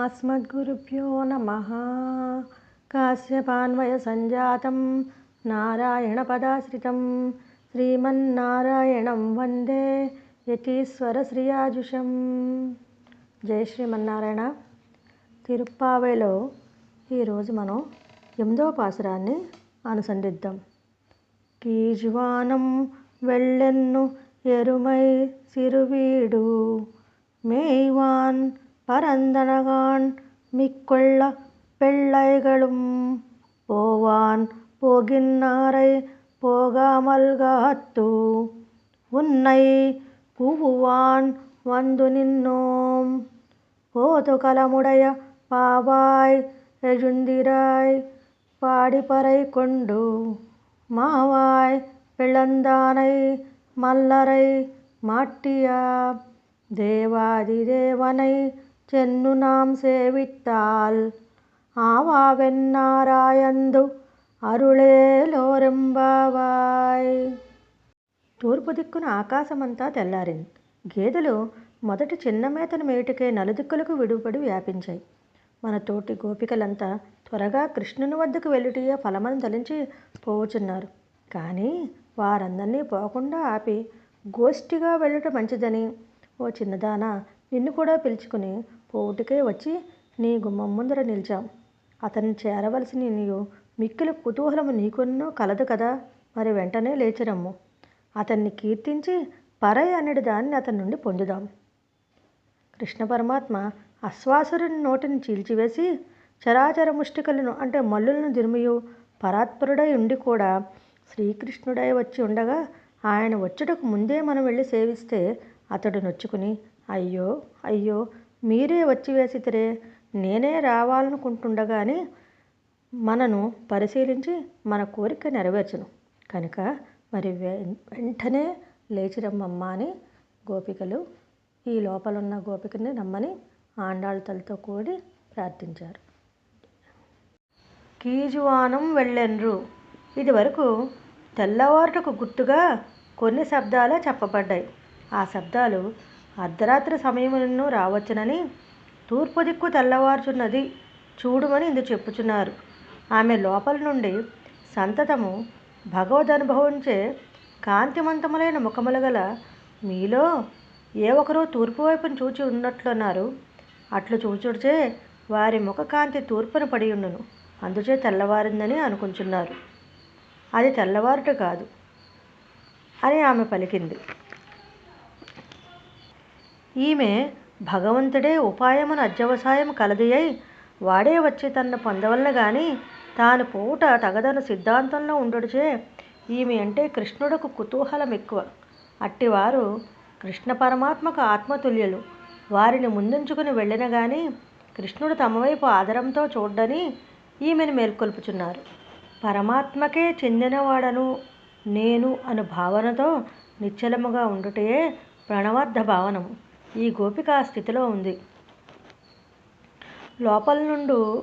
అస్మద్గురుభ్యో నమ కాశ్యపాన్వయ సంజాతం నారాయణ పదాశ్రితం శ్రీమన్నారాయణం వందే యతీశ్వర శ్రీయాజుషం జై శ్రీమన్నారాయణ తిరుప్పావేలో ఈరోజు మనం ఎనిమిదవ పాసురాన్ని అనుసంధిద్దాం. కీజ్వానం వెళ్ళెన్ను ఎరుమై సిరువీడు మేవాన్ பரந்தனகாண் மிக்கொள்ளப் பெள்ளைகளும் போவான். போகின்னாரைப் போகாமல் காத்து உன்னைக் கூவுவான் வந்துநின்னோம் கோதுகலமுடைய பாவாய் எழுந்திராய். பாடிபறை கொண்டு மாவாய் பிளந்தானை மல்லரை மாட்டிய. தேவாதி தேவனை చెన్ను నాం సేవిత్తాల్ ఆవావెన్నారాయందు అరుళేలోరెంబావాయ్ తూర్పు దిక్కున ఆకాశమంతా తెల్లారింది గేదెలు మొదటి చిన్న మేతను మేటికే నలుదిక్కులకు విడుపడి వ్యాపించాయి మన తోటి గోపికలంతా త్వరగా కృష్ణుని వద్దకు వెళ్ళుటయే ఫలమని తలించి పోవుచున్నారు కానీ వారందరినీ పోకుండా ఆపి గోష్ఠిగా వెళ్ళటం మంచిదని ఓ చిన్నదాన నిన్ను కూడా పిలుచుకుని పోవుటికే వచ్చి నీ గుమ్మం ముందర నిలిచాం. అతన్ని చేరవలసిన నీవు మిక్కిలి కుతూహలము నీకున్నో కలదు కదా? మరి వెంటనే లేచిరమ్ము. అతన్ని కీర్తించి పరై అనడి దాన్ని అతని నుండి పొందుదాం. కృష్ణ పరమాత్మ అశ్వాసురుని నోటిని చీల్చివేసి చరాచర ముష్టికలను అంటే మల్లులను దిరుమియు పరాత్పరుడై ఉండి కూడా శ్రీకృష్ణుడై వచ్చి ఉండగా ఆయన వచ్చుటకు ముందే మనం వెళ్ళి సేవిస్తే అతడు నొచ్చుకుని అయ్యో అయ్యో మీరే వచ్చి వేసితిరే నేనే రావాలనుకుంటుండగాని మనను పరిశీలించి మన కోరిక నెరవేర్చును. కనుక మరి వెంటనే లేచిరమ్మమ్మ అని గోపికలు ఈ లోపలున్న గోపికని నమ్మని ఆండాళ్ళతలతో కూడి ప్రార్థించారు. కీజువానం వెళ్ళెన్రు. ఇదివరకు తెల్లవారుటకు గుర్తుగా కొన్ని శబ్దాలే చెప్పబడ్డాయి. ఆ శబ్దాలు అర్ధరాత్రి సమయమును రావచ్చునని తూర్పు దిక్కు తెల్లవారుచున్నది చూడుమని ఇందు చెప్పుచున్నారు. ఆమె లోపల నుండి సంతతము భగవదనుభవంచే కాంతిమంతములైన ముఖములు గల మీలో ఏ ఒకరు తూర్పు వైపును చూచి ఉన్నట్లున్నారు. అట్లు చూచుడిచే వారి ముఖ కాంతి తూర్పున పడి ఉండును అందుచే తెల్లవారిందని అనుకుంటున్నారు అది తెల్లవారుట కాదు అని ఆమె పలికింది. ఈమె భగవంతుడే ఉపాయమున అత్యవసాయం కలది అయి వాడే వచ్చి తన్ను పొందవలన గాని తాను పోవుట తగదను సిద్ధాంతంలో ఉండుడిచే ఈమె అంటే కృష్ణుడకు కుతూహలం ఎక్కువ అట్టివారు కృష్ణ పరమాత్మకు ఆత్మతుల్యులు. వారిని ముందుంచుకుని వెళ్ళిన గాని కృష్ణుడు తమ వైపు ఆదరంతో చూడ్డని ఈమెను మేల్కొల్పుచున్నారు. పరమాత్మకే చెందినవాడను నేను అను భావనతో నిశ్చలముగా ఉండుటయే ప్రణవార్థ భావనము. ఈ గోపిక ఆ స్థితిలో ఉంది. లోపల నుండి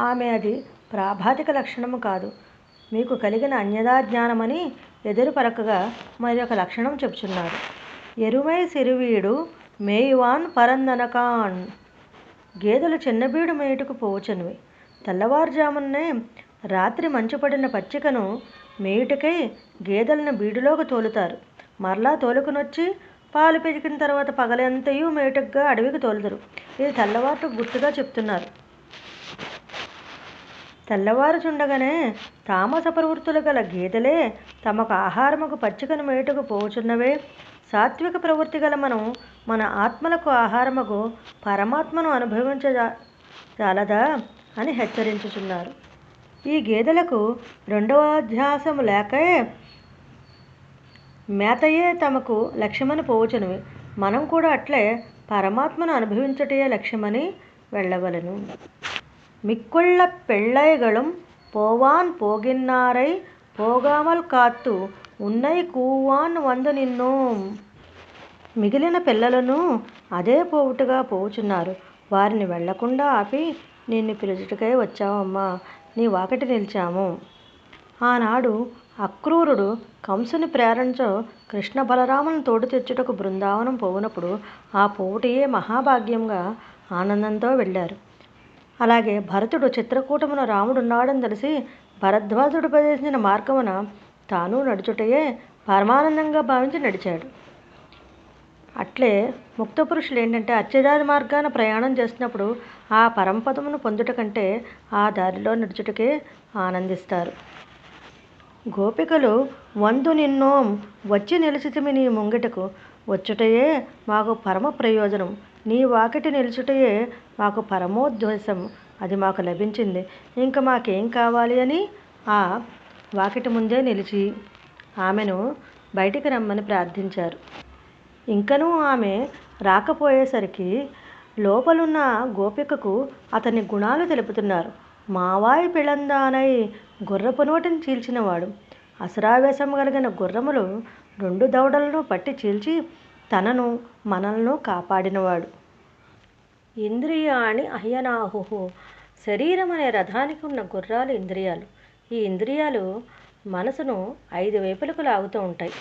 ఆమె అది ప్రాభాతిక లక్షణము కాదు. మీకు కలిగిన అన్యదా జ్ఞానమని ఎదురు మరి ఒక లక్షణం చెప్తున్నారు ఎరుమై సిరువీడు మేయువాన్ పరందనకాన్. గేదెలు చిన్నబీడు మేటుకు పోవచనివి. తెల్లవారుజామునే రాత్రి మంచుపడిన పచ్చికను మేయుటకై గేదెలను బీడులోకి తోలుతారు. మరలా తోలుకునొచ్చి పాలు పెరిగిన తర్వాత పగలంతయు మేటుగా అడవికి తోలుతారు ఇది తెల్లవారు గుర్తుగా చెప్తున్నారు. తెల్లవారుచుండగానే తామస ప్రవృత్తులు గల గేదెలే తమకు ఆహారముకు పచ్చికను మేటుకు పోచున్నవే. సాత్విక ప్రవృత్తి గల మనం మన ఆత్మలకు ఆహారముకు పరమాత్మను అనుభవించ చాలదా అని హెచ్చరించుచున్నారు. ఈ గేదెలకు రెండవ అధ్యాసము లేకే మేతయే తమకు లక్ష్యమని పోవచ్చునవి మనం కూడా అట్లే పరమాత్మను అనుభవించటయే లక్ష్యమని వెళ్ళవలను. మిక్కుళ్ళ పెళ్ళైగళం పోవాన్ పోగిన్నారై పోగామల్ కాత్తు ఉన్నై కూవాన్ వందు నిన్నోం. మిగిలిన పిల్లలను అదే పోవుటగా పోవుచున్నారు. వారిని వెళ్ళకుండా ఆపి నిన్ను పిలుచుటకై వచ్చావమ్మా. నీ వాకటి నిలిచాము. ఆనాడు అక్రూరుడు కంసుని ప్రేరణతో కృష్ణ బలరాములను తోడు తెచ్చుటకు బృందావనం పోవునప్పుడు ఆ పోవుటయే మహాభాగ్యంగా ఆనందంతో వెళ్ళారు. అలాగే భరతుడు చిత్రకూటమున రాముడున్నాడని తెలిసి భరద్వాజుడు ప్రవేశించిన మార్గమున తాను నడుచుటయే పరమానందంగా భావించి నడిచాడు. అట్లే ముక్త పురుషులు ఏంటంటే అత్యజాతి మార్గాన ప్రయాణం చేసినప్పుడు ఆ పరంపదమును పొందుట కంటే ఆ దారిలో నడుచుటకే ఆనందిస్తారు. గోపికలు వందు నిన్నోం వచ్చి నిలిచితిమి నీ ముంగిటకు. వచ్చుటయే మాకు పరమ ప్రయోజనం. నీ వాకిటి నిలుచుటయే మాకు పరమోద్దేశం. అది మాకు లభించింది. ఇంకా మాకేం కావాలి అని? ఆ వాకిటి ముందే నిలిచి. ఆమెను బయటికి రమ్మని ప్రార్థించారు. ఇంకనూ ఆమె రాకపోయేసరికి లోపలున్న గోపికకు అతని గుణాలు తెలుపుతున్నారు. మావాయి పిళందానై గుర్రపు నోటిని చీల్చినవాడు. అసరావేశం కలిగిన గుర్రములు రెండు దవడలను పట్టి చీల్చి తనను మనలను కాపాడినవాడు. ఇంద్రియాణి అహ్యనాహు. శరీరం అనే రథానికి ఉన్న గుర్రాలు ఇంద్రియాలు. ఈ ఇంద్రియాలు మనసును ఐదు వైపులకు లాగుతూ ఉంటాయి.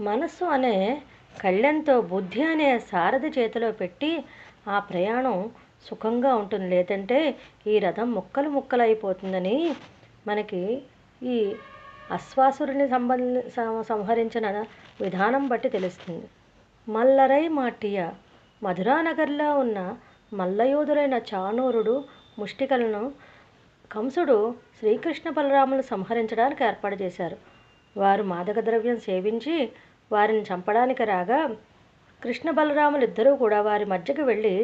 మనస్సు అనే కళ్ళెంతో బుద్ధి అనే సారథి చేతిలో పెట్టి ఆ ప్రయాణం సుఖంగా ఉంటుంది. లేదంటే ఈ రథం ముక్కలు ముక్కలు అయిపోతుందని మనకి ఈ అశ్వాసురుని సంబంధ సం- సంహరించిన విధానం బట్టి తెలుస్తుంది. మల్లరై మాటియ మధురానగర్లో ఉన్న మల్లయోధులైన చానూరుడు ముష్టికలను కంసుడు శ్రీకృష్ణ బలరాములను సంహరించడానికి ఏర్పాటు చేశారు. వారు మాదక ద్రవ్యం సేవించి వారిని చంపడానికి రాగా కృష్ణ బలరాములు ఇద్దరూ కూడా వారి మధ్యకి వెళ్ళి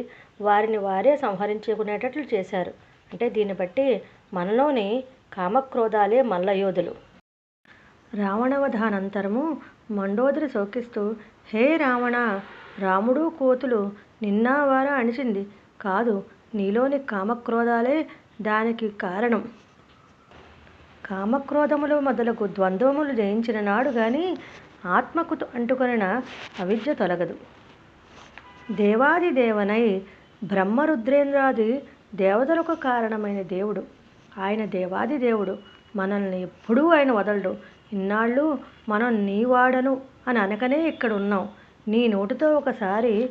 వారిని వారే సంహరించుకునేటట్లు చేశారు. అంటే దీన్ని బట్టి మనలోని కామక్రోధాలే మల్లయోధులు. రావణవధానంతరము మండోదరి శోకిస్తూ హే రావణ రాముడు కోతులు నిన్నావారా అణిచింది. కాదు నీలోని కామక్రోధాలే దానికి కారణం. కామక్రోధములు మొదలగు ద్వంద్వములు జయించిన నాడు కానీ ఆత్మకు అంటుకొనిన అవిద్య తొలగదు. దేవాది దేవనై బ్రహ్మరుద్రేంద్రాది దేవతలకు కారణమైన దేవుడు. ఆయన దేవాది దేవుడు మనల్ని ఎప్పుడూ ఆయన వదలడు. ఇన్నాళ్ళు మనం నీ వాడను అని అనకనే ఇక్కడ ఉన్నాం నీ నోటితో ఒకసారి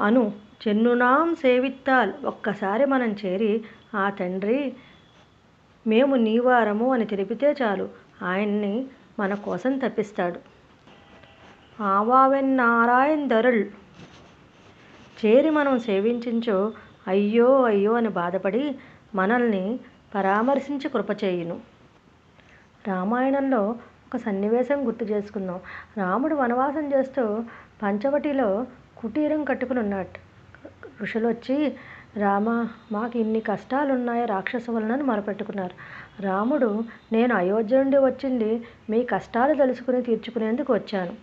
అను. చెన్నునాం సేవిత్తాల్. ఒక్కసారి మనం చేరి ఆ తండ్రి మేము నీవారము అని తెలిపితే చాలు. ఆయన్ని మన కోసం తప్పిస్తాడు. ఆవావెన్ నారాయణ్ ధరుల్ చేరి మనం సేవించో అయ్యో అయ్యో అని బాధపడి మనల్ని పరామర్శించి కృప చేయును. రామాయణంలో ఒక సన్నివేశం గుర్తు చేసుకుందాం. రాముడు వనవాసం చేస్తూ పంచవటిలో కుటీరం కట్టుకుని ఉన్నాడు. ఋషులు వచ్చి రామ మాకు ఇన్ని కష్టాలున్నాయో రాక్షసు వలనని మొరపెట్టుకున్నారు. రాముడు నేను అయోధ్య నుండి వచ్చింది మీ కష్టాలు తెలుసుకుని తీర్చుకునేందుకు వచ్చాను.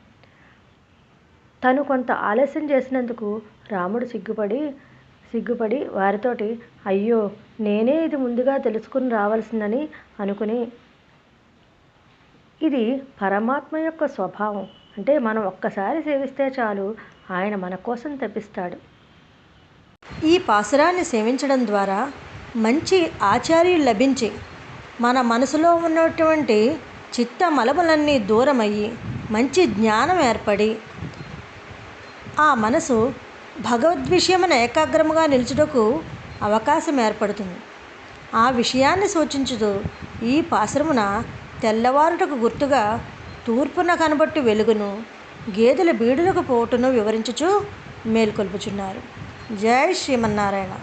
తను కొంత ఆలస్యం చేసినందుకు రాముడు సిగ్గుపడి సిగ్గుపడి వారితోటి అయ్యో నేనే ఇది ముందుగా తెలుసుకుని రావాల్సిందని అనుకుని ఇది పరమాత్మ యొక్క స్వభావం. అంటే మనం ఒక్కసారి సేవిస్తే చాలు ఆయన మన కోసం తప్పిస్తాడు. ఈ పాసురాన్ని సేవించడం ద్వారా మంచి ఆచార్యులు లభించి మన మనసులో ఉన్నటువంటి చిత్త మలములన్నీ దూరమయ్యి మంచి జ్ఞానం ఏర్పడి ఆ మనసు భగవద్విషయమున ఏకాగ్రముగా నిలుచుటకు అవకాశం ఏర్పడుతుంది. ఆ విషయాన్ని సూచించుతూ ఈ పాశ్రమున తెల్లవారుటకు గుర్తుగా తూర్పున కనబట్టు వెలుగును గేదెల బీడులకు పోటును వివరించుచు మేల్కొల్పుచున్నారు. జై శ్రీమన్నారాయణ